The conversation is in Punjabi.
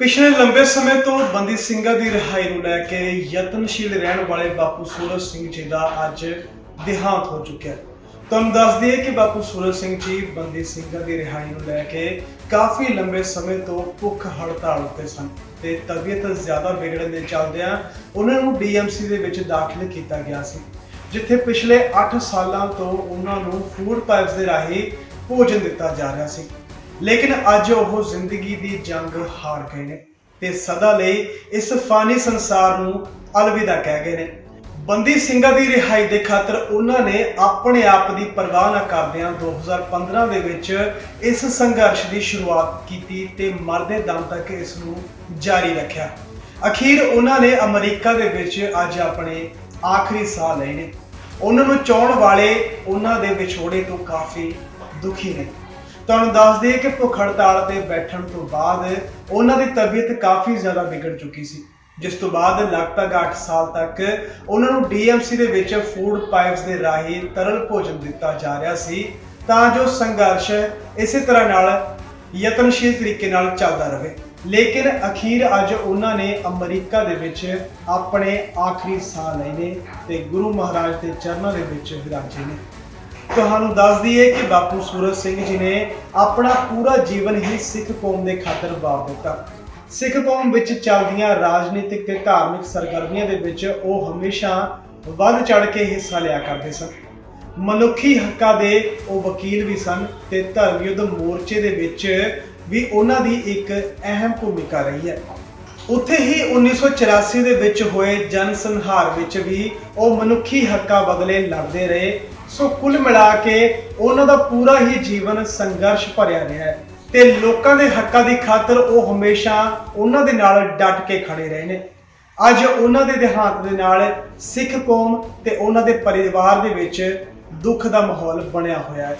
ਪਿਛਲੇ ਲੰਬੇ ਸਮੇਂ ਤੋਂ ਬੰਦੀ ਸਿੰਘਾਂ ਦੀ ਰਿਹਾਈ ਨੂੰ ਲੈ ਕੇ ਯਤਨਸ਼ੀਲ ਰਹਿਣ ਵਾਲੇ ਬਾਪੂ ਸੂਰਜ ਸਿੰਘ ਜੀ ਦਾ ਅੱਜ ਦੇਹਾਂਤ ਹੋ ਚੁੱਕਿਆ ਤੁਹਾਨੂੰ ਦੱਸ ਦਈਏ ਕਿ ਬਾਪੂ ਸੂਰਜ ਸਿੰਘ ਜੀ ਬੰਦੀ ਸਿੰਘਾਂ ਦੀ ਰਿਹਾਈ ਨੂੰ ਲੈ ਕੇ ਕਾਫੀ ਲੰਬੇ ਸਮੇਂ ਤੋਂ ਭੁੱਖ ਹੜਤਾਲ ਉੱਤੇ ਸਨ ਤੇ ਤਬੀਅਤ ਜ਼ਿਆਦਾ ਵਿਗੜਨ ਦੇ ਚੱਲਦਿਆਂ ਉਹਨਾਂ ਨੂੰ ਡੀਐਮਸੀ ਦੇ ਵਿੱਚ ਦਾਖਲ ਕੀਤਾ ਗਿਆ ਸੀ, ਜਿੱਥੇ ਪਿਛਲੇ 8 ਸਾਲਾਂ ਤੋਂ ਉਹਨਾਂ ਨੂੰ ਫੂਡ ਪਾਈਪਸ ਦੇ ਰਾਹੀਂ ਭੋਜਨ ਦਿੱਤਾ ਜਾ ਰਿਹਾ ਸੀ। ਲੇਕਿਨ ਅੱਜ ਉਹ ਜ਼ਿੰਦਗੀ ਦੀ ਜੰਗ ਹਾਰ ਗਏ ਨੇ ਤੇ ਸਦਾ ਲਈ ਇਸ ਫਾਨੀ ਸੰਸਾਰ ਨੂੰ ਅਲਵਿਦਾ ਕਹਿ ਗਏ ਨੇ। ਬੰਦੀ ਸਿੰਘਾਂ ਦੀ ਰਿਹਾਈ ਦੇ ਖਾਤਰ ਉਹਨਾਂ ਨੇ ਆਪਣੇ ਆਪ ਦੀ ਪਰਵਾਹ ਨਾ ਕਰਦਿਆਂ 2015 ਦੇ ਵਿੱਚ ਇਸ ਸੰਘਰਸ਼ ਦੀ ਸ਼ੁਰੂਆਤ ਕੀਤੀ ਤੇ ਮਰਦੇ ਦਮ ਤੱਕ ਇਸ ਨੂੰ ਜਾਰੀ ਰੱਖਿਆ। ਅਖੀਰ ਉਹਨਾਂ ਨੇ ਅਮਰੀਕਾ ਦੇ ਵਿੱਚ ਅੱਜ ਆਪਣੇ ਆਖਰੀ ਸਾਹ ਲਏ ਨੇ। ਉਹਨਾਂ ਨੂੰ ਚਾਹਣ ਵਾਲੇ ਉਹਨਾਂ ਦੇ ਵਿਛੋੜੇ ਤੋਂ ਕਾਫੀ ਦੁਖੀ ਨੇ। ਤੁਹਾਨੂੰ ਦੱਸ ਦਈਏ ਕਿ ਭੁੱਖ ਹੜਤਾਲ ਤੇ ਬੈਠਣ ਤੋਂ ਬਾਅਦ ਉਹਨਾਂ ਦੀ ਤਬੀਅਤ ਕਾਫੀ ਜ਼ਿਆਦਾ ਵਿਗੜ ਚੁੱਕੀ ਸੀ। ਜਿਸ ਤੋਂ ਬਾਅਦ ਲਗਭਗ 8 ਸਾਲ ਤੱਕ ਉਹਨਾਂ ਨੂੰ ਡੀਐਮਸੀ ਦੇ ਵਿੱਚ ਫੂਡ ਪਾਈਪਸ ਦੇ ਰਾਹੀਂ ਤਰਲ ਭੋਜਨ ਦਿੱਤਾ ਜਾ ਰਿਹਾ ਸੀ ਤਾਂ ਜੋ ਸੰਘਰਸ਼ ਇਸੇ ਤਰ੍ਹਾਂ ਨਾਲ ਯਤਨਸ਼ੀਲ ਤਰੀਕੇ ਨਾਲ ਚੱਲਦਾ ਰਹੇ। ਲੇਕਿਨ ਅਖੀਰ ਅੱਜ ਉਹਨਾਂ ਨੇ ਅਮਰੀਕਾ ਦੇ ਵਿੱਚ ਆਪਣੇ ਆਖਰੀ ਸਾਹ ਲਏ ਨੇ ਤੇ ਗੁਰੂ ਮਹਾਰਾਜ ਦੇ ਚਰਨਾਂ ਦੇ ਵਿੱਚ ਵਿਰਾਜੇ ਨੇ। ਤੁਹਾਨੂੰ ਦੱਸ ਦਈਏ ਕਿ ਬਾਪੂ ਸੂਰਜ ਸਿੰਘ ਜੀ ਨੇ ਆਪਣਾ ਪੂਰਾ ਜੀਵਨ ਹੀ ਸਿੱਖ ਕੌਮ ਦੇ ਖਾਤਰ ਵਾਰ ਦਿੱਤਾ। ਸਿੱਖ ਕੌਮ ਵਿੱਚ ਚੱਲਦੀਆਂ ਰਾਜਨੀਤਿਕ ਤੇ ਧਾਰਮਿਕ ਸਰਗਰਮੀਆਂ ਦੇ ਵਿੱਚ ਉਹ ਹਮੇਸ਼ਾ ਵੱਧ ਚੜ ਕੇ ਹਿੱਸਾ ਲਿਆ ਕਰਦੇ ਸਨ। ਮਨੁੱਖੀ ਹੱਕਾਂ ਦੇ ਉਹ ਵਕੀਲ ਵੀ ਸਨ ਤੇ ਧਰਮ ਯੁੱਧ ਮੋਰਚੇ ਦੇ ਵਿੱਚ ਵੀ ਉਹਨਾਂ ਦੀ ਇੱਕ ਅਹਿਮ ਭੂਮਿਕਾ ਰਹੀ ਹੈ। ਉੱਥੇ ਹੀ 1984 ਦੇ ਵਿੱਚ ਹੋਏ ਜਨ ਸੰਹਾਰ ਵਿੱਚ ਵੀ ਉਹ ਮਨੁੱਖੀ ਹੱਕਾਂ ਬਦਲੇ ਲੜਦੇ ਰਹੇ ਸੋ ਕੁੱਲ ਮਿਲਾ ਕੇ ਉਹਨਾਂ ਦਾ ਪੂਰਾ ਹੀ ਜੀਵਨ ਸੰਘਰਸ਼ ਭਰਿਆ ਰਿਹਾ ਹੈ। ਤੇ ਲੋਕਾਂ ਦੇ ਹੱਕਾਂ ਦੀ ਖਾਤਰ ਉਹ ਹਮੇਸ਼ਾ ਉਹਨਾਂ ਦੇ ਨਾਲ ਡਟ ਕੇ ਖੜੇ ਰਹੇ ਨੇ। ਅੱਜ ਉਹਨਾਂ ਦੇ ਦੇਹਾਂਤ ਦੇ ਨਾਲ ਸਿੱਖ ਕੌਮ ਤੇ ਉਹਨਾਂ ਦੇ ਪਰਿਵਾਰ ਦੇ ਵਿੱਚ ਦੁੱਖ ਦਾ ਮਾਹੌਲ ਬਣਿਆ ਹੋਇਆ ਹੈ।